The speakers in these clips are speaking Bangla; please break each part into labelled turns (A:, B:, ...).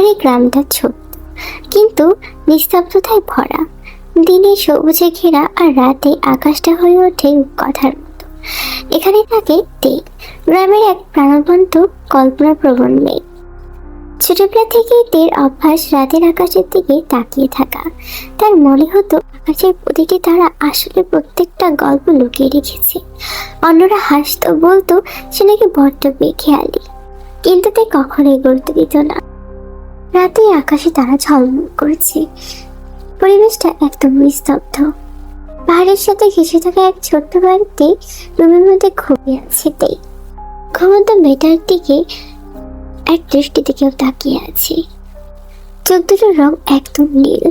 A: পাহাড়ি গ্রামটা ছোট্ট কিন্তু নিস্তব্ধতায় ভরা। দিনে সবুজে ঘেরা আর রাতে আকাশটা হয়ে ওঠে কথার মতো। এখানে থাকে তে গ্রামের এক প্রাণবন্ত কল্পনা প্রবণ মেয়ে। ছোটবেলা থেকেই তের অভ্যাস রাতের আকাশের দিকে তাকিয়ে থাকা। তার মনে হতো আকাশের প্রতিটি তারা আসলে প্রত্যেকটা গল্প লুকিয়ে রেখেছে। অন্যরা হাসতো, বলতো সে নাকি বড্ড বেখেয়ালি, কিন্তু তে কখনোই গুরুত্ব দিত না। রাতে আকাশে তারা ঝলমল করছে। পরিবেশটা একদম নিস্তব্ধ। পাহাড়ের সাথে ঘেসে থাকা এক ছোট্ট বাড়িতে রুমের মধ্যে ঘুমিয়ে আছে তেই। ঘুমন্ত মেয়েটার দিকে এক দৃষ্টিতে কেউ তাকিয়ে আছে। চোখ দুটোর রং একদম নীল।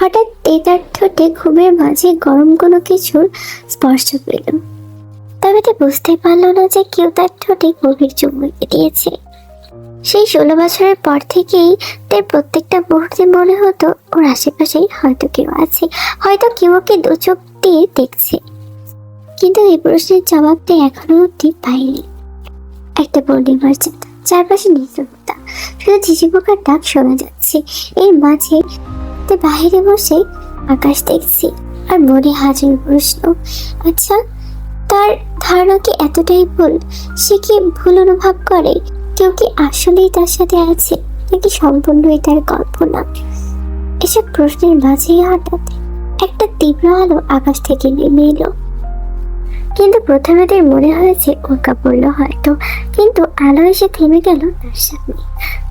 A: হঠাৎ তেতার ঠোঁটে ঘুমের মাঝে গরম কোনো কিছুর স্পর্শ পেল। তবে তে বুঝতে পারল না যে কেউ তার ঠোঁটে গভীর চুমু দিয়েছে। সেই ষোলো বছরের পর থেকেই তার প্রত্যেকটা মুহূর্তে মনে হতো ওর আশেপাশেই হয়তো কেউ আছে, হয়তো কেউ ওকে দু চোখ দিয়ে দেখছে। কিন্তু এই প্রশ্নের জবাবটা এখনও অব্দি পাইনি। একটা পূর্ণিমার চাঁদ চারপাশে নিস্তব্ধতা, শুধু ঝিঝি পোকার ডাক শোনা যাচ্ছে। এর মাঝে তে বাহিরে বসে আকাশ দেখছি, আর মনে হাজার প্রশ্ন। আচ্ছা তার ধারণা কি এতটাই ভুল? সে কি ভুল অনুভব করে? কেউ কি আসলেই তার সাথে আছে, নাকি সম্পূর্ণই তার কল্পনা? এসব প্রশ্নের মাঝেই হঠাৎ একটা তীব্র আলো আকাশ থেকে নেমে এলো। কিন্তু প্রথমে তার মনে হয়েছে উল্কা পড়ল হয়তো, কিন্তু আলো এসে থেমে গেল তার সামনে।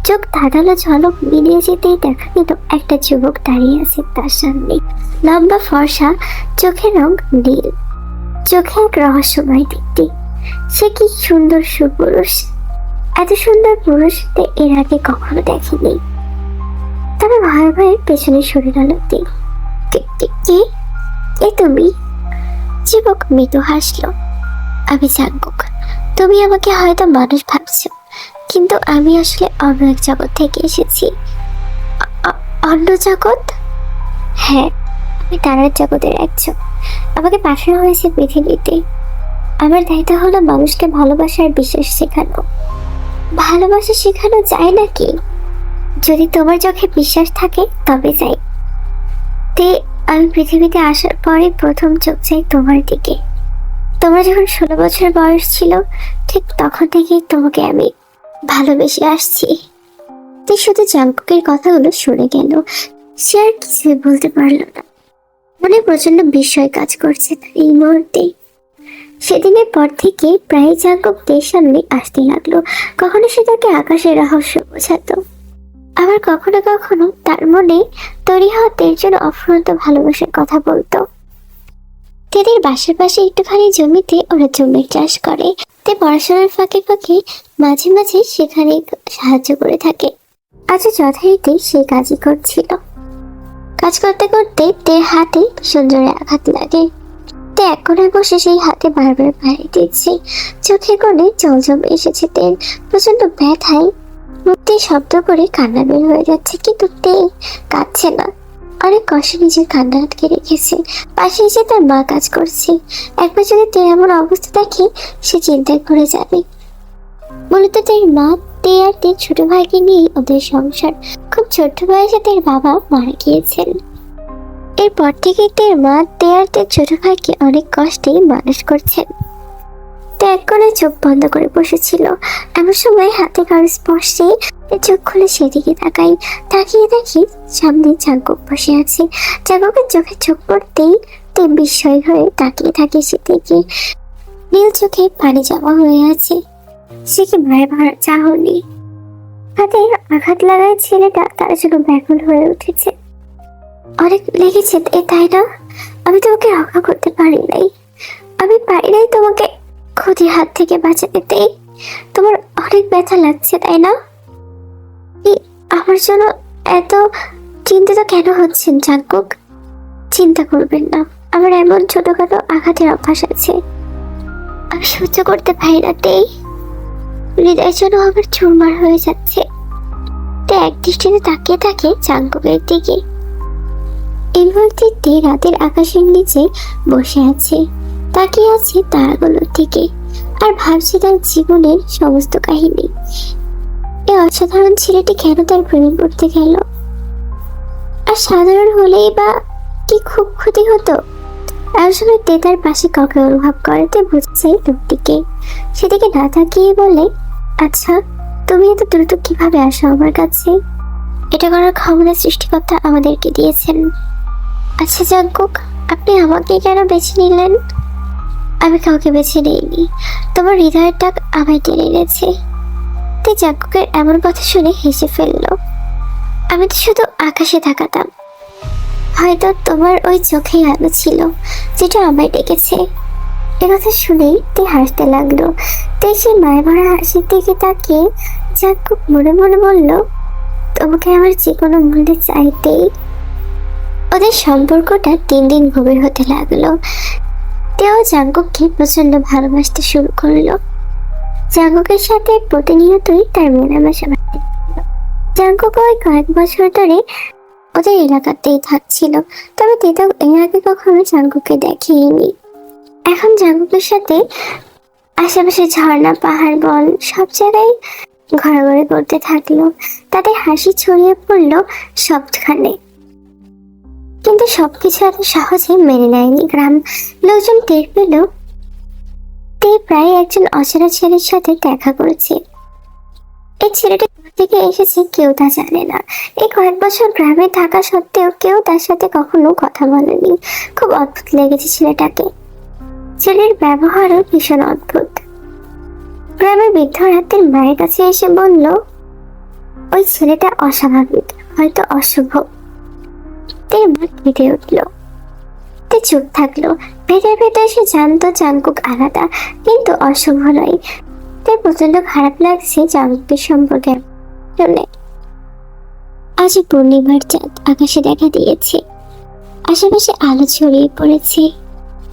A: চোখ ধাঁধালো ঝলক মিলিয়ে যেতেই দেখা গেল, একটা যুবক দাঁড়িয়ে আছে তার সামনে। লম্বা ফর্সা চোখের রং নীল। চোখে এক রহস্যময় দিকটি সে কি সুন্দর সুপুরুষ। এত সুন্দর পুরুষদের এর আগে কখনো দেখেনি। তবে ভয়ে ভয়ে পেছনে সরে গেল কে কে তুমি? যুবক মৃদু হাসলো। আমি জাঙ্কুক তুমি আমাকে হয়তো মানুষ ভাবছ, কিন্তু আমি আসলে অন্য এক জগৎ থেকে এসেছি। অন্য জগৎ? হ্যাঁ আমি তারার জগতের একজন। আমাকে পাঠানো হয়েছে পৃথিবীতে। আমার দায়িত্ব হলো মানুষকে ভালোবাসার বিশ্বাস শেখানো। ভালোবাসা শেখানো যায় নাকি? যদি তোমার চোখে বিশ্বাস থাকে, তবে যাই। তে, আমি পৃথিবীতে আসার পরে প্রথম চোখ চাই তোমার দিকে। তোমার যখন ষোলো বছর বয়স ছিল, ঠিক তখন থেকেই তোমাকে আমি ভালোবেসে আসছি। তুই শুধু জাঙ্কুকের কথাগুলো শুনে গেল। সে আর কিছুই বলতে পারল না। মনে প্রচণ্ড বিস্ময় কাজ করছে এই মুহূর্তে। সেদিনের পর থেকে প্রায় জাঙ্কুকদের সামনে আসতে লাগল। কখনো সে তাকে আকাশের রহস্য বোঝাতো। আবার কখনো কখনো তার মনে তৈরি হওয়া জন্য অফুরন্ত ভালোবাসার কথা বলতো। তেদের বাসার পাশে একটুখানি জমিতে ওরা জমির চাষ করে। তে পড়াশোনার ফাঁকে ফাঁকে মাঝে মাঝে সেখানে সাহায্য করে থাকে। আজ যথারীতি সে কাজই করছিল। কাজ করতে করতে তের হাতে জোরে আঘাত লাগে। তে এক কোণায় বসে সেই হাতে বারবার পাড়ি দিচ্ছে চোখের কোণে জল জমে এসেছে তের প্রচণ্ড ব্যথায়। দিয়ে শব্দ করে কান্না বের হয়ে যাচ্ছে, কিন্তু তে কাঁদছে না। অনেক কষ্টে নিজের কান্না আটকে রেখেছে। পাশে এসে তার মা কাজ করছে। একবার যদি তে এমন অবস্থা দেখে, সে চিন্তায় পড়ে যাবে। মূলত তার মা, তে আর তের ছোট ভাইকে নিয়ে ওদের সংসার। খুব ছোট্ট বয়সে তার বাবা মারা গিয়েছেন। এরপর থেকে তের মা তে ছোট ভাইকে অনেক কষ্টেই মানুষ করছেন। ত্যাগ করে চোখ বন্ধ করে বসেছিল। এমন সময় হাতে কারও স্পর্শে চোখ খুলে সেদিকে তাকাই তাকিয়ে দেখি সামনে চাঙ্কুক বসে আছে। চাঙ্কুকের চোখে চোখ পড়তেই তে বিস্ময় হয়ে তাকিয়ে থাকে সেদিকে। নীল চোখে পানি জমা হয়ে আছে। সে কি ভয় ভরা চাহনি? হাতে আঘাত লাগায় ছেলেটা তার জন্য ব্যাকুল হয়ে উঠেছে। অনেক লেগেছে এ, তাই না? আমি তোমাকে রক্ষা করতে পারি নাই। আমি পারি নাই তোমাকে ক্ষতির হাত থেকে বাঁচাতে। তাই তোমার অনেক ব্যথা লাগছে, তাই না? আমার জন্য এত চিন্তিত কেন হচ্ছেন জাঙ্কুক চিন্তা করবেন না। আমার এমন ছোটখাটো আঘাতের অভ্যাস আছে। আমি সহ্য করতে পারি না তেই হৃদয় যেন আমার চুরমার হয়ে যাচ্ছে। তে, এক দৃষ্টিতে তাকিয়ে থাকে জাঙ্কুকের দিকে। মুহূর্তে রাতের আকাশের নিচে বসে আছে। তাকিয়ে আছে তারাগুলোর দিকে আর ভাবছে তার জীবনের সমস্ত কাহিনী। এই অসাধারণ ছেলেটি কেন তার প্রেমে পড়তে গেল? আর সাধারণ হলেই বা কি খুব ক্ষতি হতো? আসলে তে তার পাশে কাউকে অনুভব করতে বুঝছে লোকটিকে। সেদিকে না তাকিয়ে বলে আচ্ছা তুমি এত দ্রুত কীভাবে আসো আমার কাছে? এটা করার ক্ষমতা সৃষ্টিকর্তা আমাদেরকে দিয়েছেন। আচ্ছা জাঙ্কুক, আপনি আমাকে কেন বেছে নিলেন? আমি কাউকে বেছে নিইনি। তোমার হৃদয়ের আমায় টেনে এনেছে। তে জাঙ্কুকের এমন কথা শুনে হেসে ফেলল। আমি তো শুধু আকাশে থাকাতাম হয়তো তোমার ওই চোখেই আলো ছিল, যেটা আমায় ডেকেছে। এ কথা শুনেই তে হাসতে লাগল। তে সেই মায়ের হাসির দিকে তাকিয়ে জাঙ্কুক মনে মনে বলল, তোমাকে আমার যে কোনো মূল্যে চাইতেই ওদের সম্পর্কটা দিন দিন গভীর হতে লাগল। তেও জাঙ্কুককে প্রচণ্ড ভালোবাসতে শুরু করল। জাঙ্কুকের সাথে প্রতিনিয়তই তার মেলামেশা বাড়তে। জাঙ্কুক ওই কয়েক বছর ধরে ওদের এলাকাতেই থাকছিল, তবে তেতাও এর আগে কখনো জাঙ্কুককে দেখেনি এখন জাঙ্কুকের সাথে আশেপাশে ঝর্ণা, পাহাড়, বন সব জায়গায় ঘোরাঘুরি করতে থাকল। তাদের হাসি ছড়িয়ে পড়ল সবখানে। কিন্তু সবকিছু এত সহজে মেনে নেয়নি গ্রাম। লোকজন টের পেল, তে প্রায় একজন অচেনা ছেলের সাথে দেখা করেছে। এই ছেলেটি থেকে এসেছে কেউ তা জানে না। এই কয়েক বছর গ্রামে থাকা সত্ত্বেও কেউ তার সাথে কখনো কথা বলেনি। খুব অদ্ভুত লেগেছে ছেলেটাকে। ছেলের ব্যবহারও ভীষণ অদ্ভুত। গ্রামের বৃদ্ধ রাতের মায়ের কাছে এসে বলল, ওই ছেলেটা অস্বাভাবিক, হয়তো অশুভ। তে মা কেঁদে উঠল। চুপ থাকল। ভেতর ভেতর সে জানতো জাঙ্কুক আলাদা, কিন্তু অশুভ নয়। তাই প্রচণ্ড খারাপ লাগছে জাঙ্কুকের সম্পর্কে। শুনে। আজ পূর্ণিমার চাঁদ আকাশে দেখা দিয়েছে। আশেপাশে আলো ছড়িয়ে পড়েছে।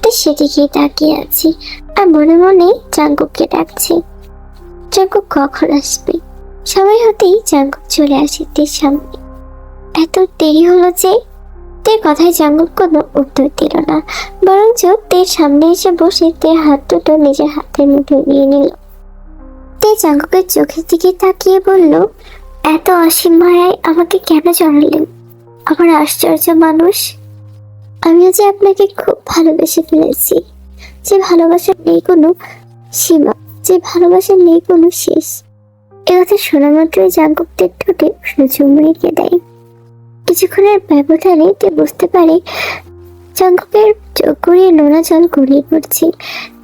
A: তো সেদিকে তাকিয়ে আছি আর মনে মনে জাঙ্কুককে ডাকছে। জাঙ্কুক কখন আসবে? সময় হতেই জাঙ্কুক চলে আসে তের সামনে। এত দেরি হলো যে তের কথায় জাঙ্কুক কোনো উত্তর দিল না। বরঞ্চ তের সামনে এসে বসে তের হাত দুটো নিজের হাতের মুঠে নিয়ে নিল। তে জাঙ্কুকের চোখের দিকে তাকিয়ে বলল, এত অসীম মায়ায় আমাকে কেন জড়ালেন আমার আশ্চর্য মানুষ। আমিও যে আপনাকে খুব ভালোবেসে ফেলেছি। যে ভালোবাসার নেই কোনো সীমা, যে ভালোবাসার নেই কোনো শেষ। এ কথা শোনা মাত্রই জাঙ্কুকদের ঠোঁটে উষ্ণ চুমু রেখে দেয়। কিছুক্ষণের ব্যবধানে তে বুঝতে পারে, জাঙ্কুকের চোখ গড়িয়ে নোনা জল গড়িয়ে পড়ছে।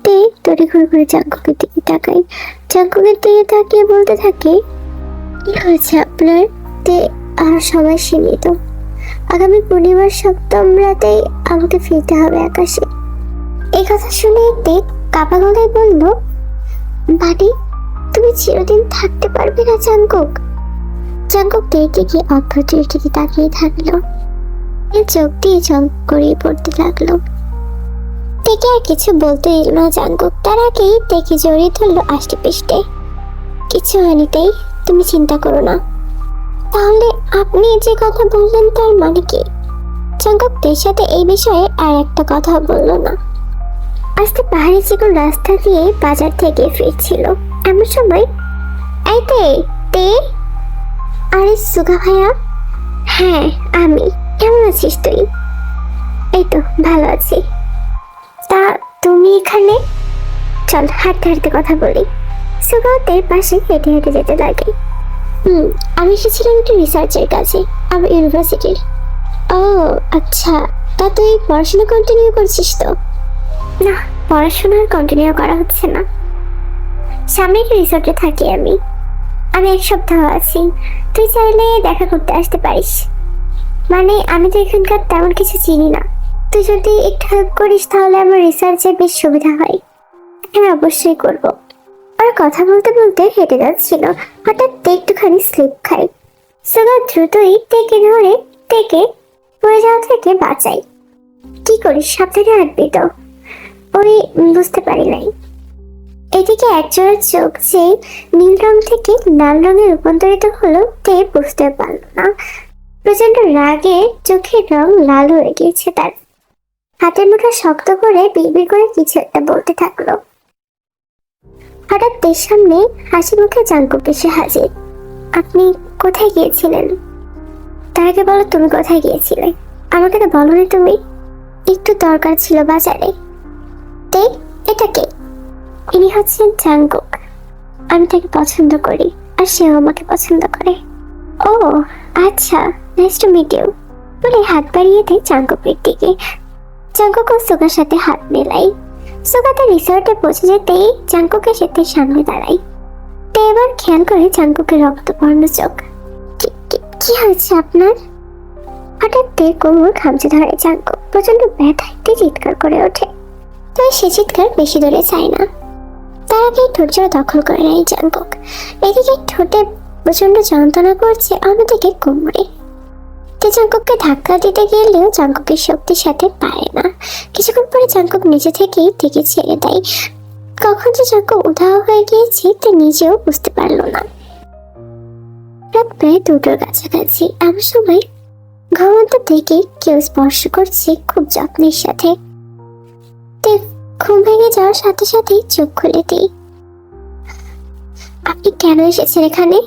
A: তে তড়ি ঘুরে ঘুরে জাঙ্কুকের দিকে তাকায়। জাঙ্কুকের দিকে তাকিয়ে বলতে থাকে, কি হয়েছে আপনার? তে আর সময় সীমিত। আগামী পূর্ণিমার সপ্তম রাতেই আমাকে ফিরতে হবে আকাশে। এই কথা শুনে তে কাপা গলায় বলল, বাড়ি? তুমি চিরদিন থাকতে পারবে না জাঙ্কুক। জাঙ্কুক তের দিকে অভ্যর্থের দিকে তাকিয়ে থাকল। চোখ দিয়ে জঙ্ক করিয়ে পড়তে লাগল। তেকে আর কিছু বলতে দিল না জাঙ্কুক তার আগেই তেকে জড়িয়ে ধরলো আষ্টে পিষ্টে কিছু হয়নি তুমি চিন্তা করো না। তাহলে আপনি যে কথা বললেন তার মানে কি? জাঙ্কুক তের সাথে এই বিষয়ে আর একটা কথা বলল না। আস্তে পাহাড়ি চিকন রাস্তা দিয়ে বাজার থেকে ফিরছিল। এমন সময়, এই তে? আরে সুগা ভাইয়া? হ্যাঁ আমি। কেমন আছিস তুই? এই তো, ভালো আছি। তা তুমি এখানে? চল, হাঁটতে হাঁটতে কথা বলি। সুগাতের পাশে হেঁটে হেঁটে যেতে লাগে। হুম, আমি এসেছিলাম একটু রিসার্চের কাছে আমার ইউনিভার্সিটির ও আচ্ছা। তা তুই পড়াশোনা কন্টিনিউ করছিস তো? না পড়াশোনার কন্টিনিউ করা হচ্ছে না। সামনে রিসোর্টে থাকি আমি। আমি এক সপ্তাহ আছি। তুই চাইলে দেখা করতে আসতে পারিস। মানে আমি তো এখানকার তেমন কিছু চিনি না। তুই যদি একটু হেল্প করিস, তাহলে আমার রিসার্চে বেশ সুবিধা হয়। হ্যাঁ অবশ্যই করব। আর কথা বলতে বলতে হেঁটে যাচ্ছিল। হঠাৎ একটুখানি স্লিপ খাই। সুগা দ্রুতই টেকে ধরে, টেকে পড়ে যাওয়া থেকে বাঁচাই। কি করিস, সাবধানে হাঁটবি তো। ওই, বুঝতে পারি নাই। এদিকে একজোড়া চোখ যে নীল রং থেকে লাল রঙে রূপান্তরিত হলো, তে বুঝতে পারল না। প্রচণ্ড রাগে চোখের রং লাল হয়ে গিয়েছে তার। হাতের মুঠো শক্ত করে বিড়বিড় করে কিছু একটা বলতে থাকল। হঠাৎ তের সামনে হাসি মুখে জাঙ্কুক এসে হাজির। আপনি কোথায় গিয়েছিলেন? তার আগে বলো তুমি কোথায় গিয়েছিলে? আমাকে তো বলনি তুমি। একটু দরকার ছিল বাজারে। তে, এটা কে? ইনি হচ্ছেন জাঙ্কুক আমি তাকে পছন্দ করি, আর সেও আমাকে পছন্দ করে। ও আচ্ছা নাইস টু মিট ইউ বলে হাত বাড়িয়ে দেয় জাঙ্কুকের দিকে। জাঙ্কুক ও সুগার সাথে হাত মেলাই সুগা তার রিসর্টে পৌঁছে যেতেই জাঙ্কুকের সাথে সামনে দাঁড়াই তে এবার খেয়াল করে জাঙ্কুকের রক্তবর্ণ চোখ। কি- হয়েছে আপনার? হঠাৎ তে কোমর খামচে ধরে জাঙ্কুক প্রচণ্ড ব্যথায় চিৎকার করে ওঠে। তবে সে চিৎকার বেশি দূরে চায় না। তার আগে ধৈর্য দখল করে নেয় জাঙ্কুক এদিকে ঠোঁটে প্রচণ্ড যন্ত্রণা করছে অন্যদিকে কোমরে। জাঙ্কুককে ধাক্কা দিতে গেলেও জাঙ্কুকের শক্তির সাথে পারে না। কিছুক্ষণ পরে জাঙ্কুক নিজে থেকেই থেকে ছেড়ে দেয়। কখন যে জাঙ্কুক উধাও হয়ে গিয়েছে তে নিজেও বুঝতে পারল না। রাত প্রায় দুটোর কাছাকাছি। এমন সময় ঘুমন্ত থেকে কেউ স্পর্শ করছে খুব যত্নের সাথে। ঘুম ভেঙে যাওয়ার সাথে সাথেই চোখ খুলে দিই। আপনি কেন এসেছেন এখানে?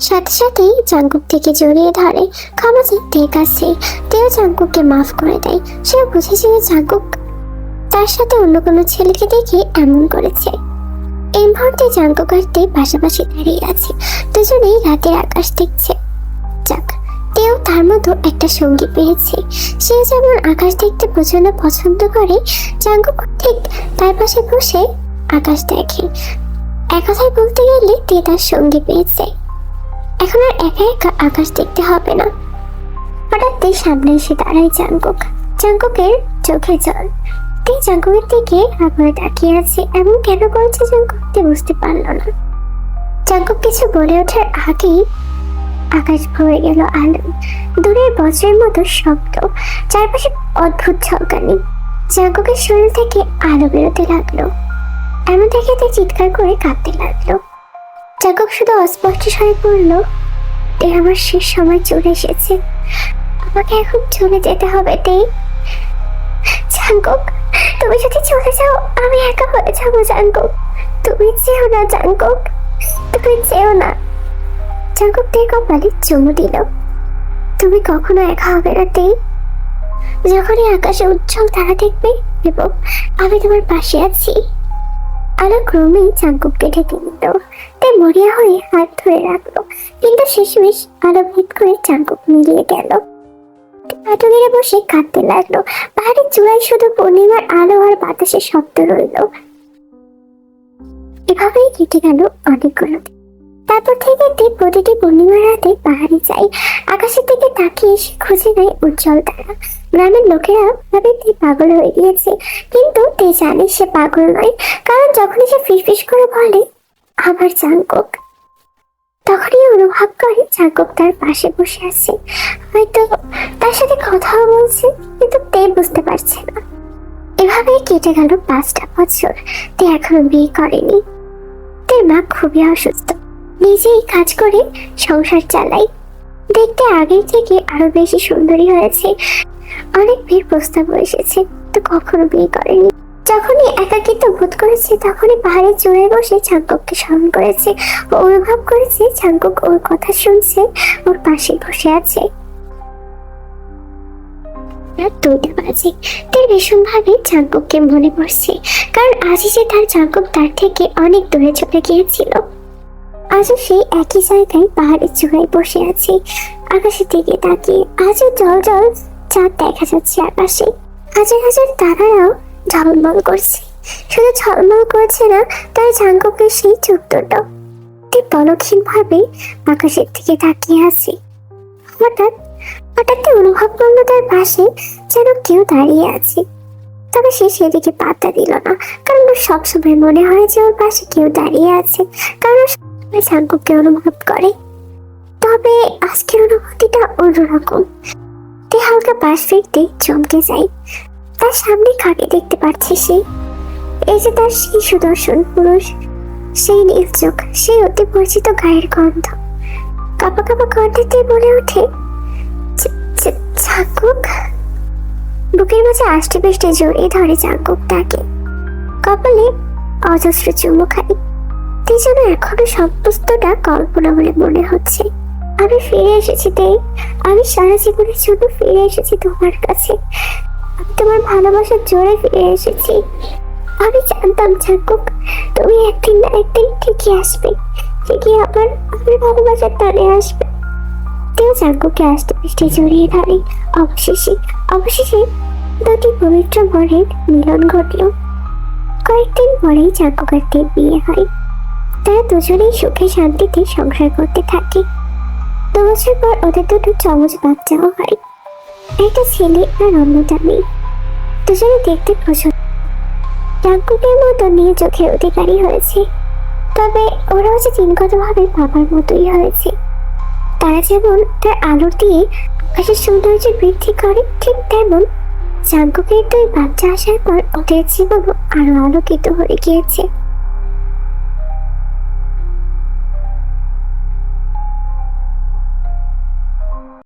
A: সাথে সাথেই জাঙ্কুক থেকে জড়িয়ে ধরে ক্ষমা চাইতে কাছে। তেও জাঙ্কুককে মাফ করে দেয়। সে বুঝেছে যে জাঙ্কুক তার সাথে অন্য কোনো ছেলেকে দেখে এমন করেছে। এই মুহূর্তে জাঙ্কুক আর তে পাশাপাশি দাঁড়িয়ে আছে। দুজনেই রাতের আকাশ দেখছে। তেও তার মতো একটা সঙ্গী পেয়েছে। সে যেমন আকাশ দেখতে প্রচণ্ড পছন্দ করে জাঙ্কুক ঠিক তার পাশে বসে আকাশ দেখে। এক কথায় বলতে গেলে তে তার সঙ্গী পেয়েছে। এখন আর একা একা আকাশ দেখতে হবে না। হঠাৎ তে সামনে এসে দাঁড়ায় জাঙ্কুক জাঙ্কুকের চোখে জল। তে জাঙ্কুকের দিকে আগ্রহে তাকিয়ে আছে। এমন কেন করছে জাঙ্কুক তে বুঝতে পারল না। জাঙ্কুক কিছু বলে ওঠার আগেই আকাশ ভরে গেল আলো দূরের বজ্রের মতো শব্দ, চারপাশে অদ্ভুত ঝলকানি জাঙ্কুকের শরীর থেকে আলো বেরোতে লাগল। এমন দেখে তে চিৎকার করে কাঁদতে লাগল। জাঙ্কুক শুধু অস্পষ্ট স্বরে পড়ল তে আমার শেষ সময় চলে এসেছে। আমাকে এখন চলে যেতে হবে তে জাঙ্কুক, তুমি যদি চলে যাও, আমি একা হয়ে যাব, জাঙ্কুক। তুমি যেও না, জাঙ্কুক। তুমি যেও না। তে কপালে দিল। তুমি কখনো একা হবে না তে যখনই আকাশে উজ্জ্বল তারা দেখবে এবং আমি তোমার পাশে আছি। ক্রমেই ঢেকে তাই মরিয়া হয়ে হাত ধরে রাখল। কিন্তু শেষমেশ করে মিলিয়ে গেল। বসে কাঁদতে লাগল। পাহাড়ের চূড়ায় শুধু পূর্ণিমার আলো আর বাতাসের শব্দ রইল। এভাবেই কেটে গেল অনেকগুলো দিন। তারপর থেকে প্রতিটি পূর্ণিমার রাতে পাহাড়ে যায়। আকাশের দিকে তাকিয়ে খুঁজে নেয় উজ্জ্বল তারা। গ্রামের লোকেরা ভাবে পাগল হয়ে গিয়েছে, কিন্তু তে জানে সে পাগল নয়, কারণ যখনই সে ফিসফিস করে বলে আবার চাঙ্কক তখনই অনুভব করে চাঙ্কক তার পাশে বসে আছে। হয়তো তার সাথে কথাও বলছে, কিন্তু তে বুঝতে পারছে না। এভাবেই কেটে গেল পাঁচটা বছর। তে এখনও বিয়ে করেনি। তে মা খুবই অসুস্থ। নিজেই কাজ করে সংসার চালাই। দেখতে আগের থেকে আরও বেশি সুন্দরী হয়েছে। অনেক বিয়ের প্রস্তাব এসেছে, তো কখনো বিয়ে করেনি। যখনই একাকিত্ব বোধ করেছে, তখনই পাহাড়ের চূড়ায় বসে চাঙ্কককে স্মরণ করেছে ও অনুভব করেছে চাঙ্কক ওর কথা শুনছে, ওর পাশে বসে আছে। রাত দুইটা বাজে। তার ভীষণ ভাবে মনে পড়ছে, কারণ আজই যে তার চাঙ্কক তার থেকে অনেক দূরে চলে গিয়েছিল। আজও সেই একই জায়গায় পাহাড়ের চূড়ায় বসে আছে। আকাশের দিকে তাকিয়ে আজও জল জল চাঁদ দেখা যাচ্ছে আকাশে। হাজার হাজার তারারাও ঝলমল করছে। শুধু ঝলমল করছে না, তার জাঙ্গকের সেই চোখ দুটো পলক্ষীন ভাবে আকাশের দিকে তাকিয়ে আছে। হঠাৎ হঠাৎ অনুভব করল তার পাশে যেন কেউ দাঁড়িয়ে আছে। তবে সে সেদিকে পাত্তা দিল না, কারণ ওর সবসময় মনে হয় যে ওর পাশে কেউ দাঁড়িয়ে আছে। কারণ অনুভব করে। তবে আজকের অনুভূতিটা অন্যরকম। তে হালকা পাশ ফিরতে চমকে যায়। তার সামনে কাকে দেখতে পাচ্ছে সে। এই যে তার সেই সুদর্শন পুরুষ। সেই নীল চোখ, সেই অতি পরিচিত গায়ের গন্ধ। কাপা কাপা কণ্ঠেতে বলে ওঠে "চা- চা- চাকুক বুকের মাঝে আষ্টে পেষ্টে জড়িয়ে ধরে চাকুক তাকে। কপালে অজস্র চুমু খাই সত্যি যেন এখনও সমস্তটা কল্পনা বলে মনে হচ্ছে। আমি ফিরে এসেছি, তে। আমি সারা জীবনের জন্য ফিরে এসেছি তোমার কাছে। আমি তোমার ভালোবাসার জোরে ফিরে এসেছি। আমি জানতাম জাকুক তুমি একদিন না একদিন ঠিকই আসবে। ঠিকই আবার আমার ভালোবাসার টানে আসবে। তেও জাঙ্কুকে আসতে মিষ্টি জড়িয়ে ধরে। অবশেষে অবশেষে দুটি পবিত্র মনের মিলন ঘটল। কয়েকদিন পরেই জাঙ্কুক আর বিয়ে হয়। তারা দুজনেই সুখে শান্তিতে সংসার করতে থাকে। দু বছর পর ওদের দুটো চমচ বাচ্চাও হয়। একটা ছেলে আর অন্যটা মেয়ে। দুজনে দেখতে প্রচুর জাঙ্কুকের মতো নিয়ে চোখের অধিকারী হয়েছে। তবে ওরাও যে জিনগতভাবে বাবার মতোই হয়েছে। তারা যেমন তার আলো দিয়ে আকাশের সৌন্দর্য বৃদ্ধি করে, ঠিক তেমন জাঙ্কুকের দুই বাচ্চা আসার পর ওদের জীবনও আরও আলোকিত হয়ে গিয়েছে।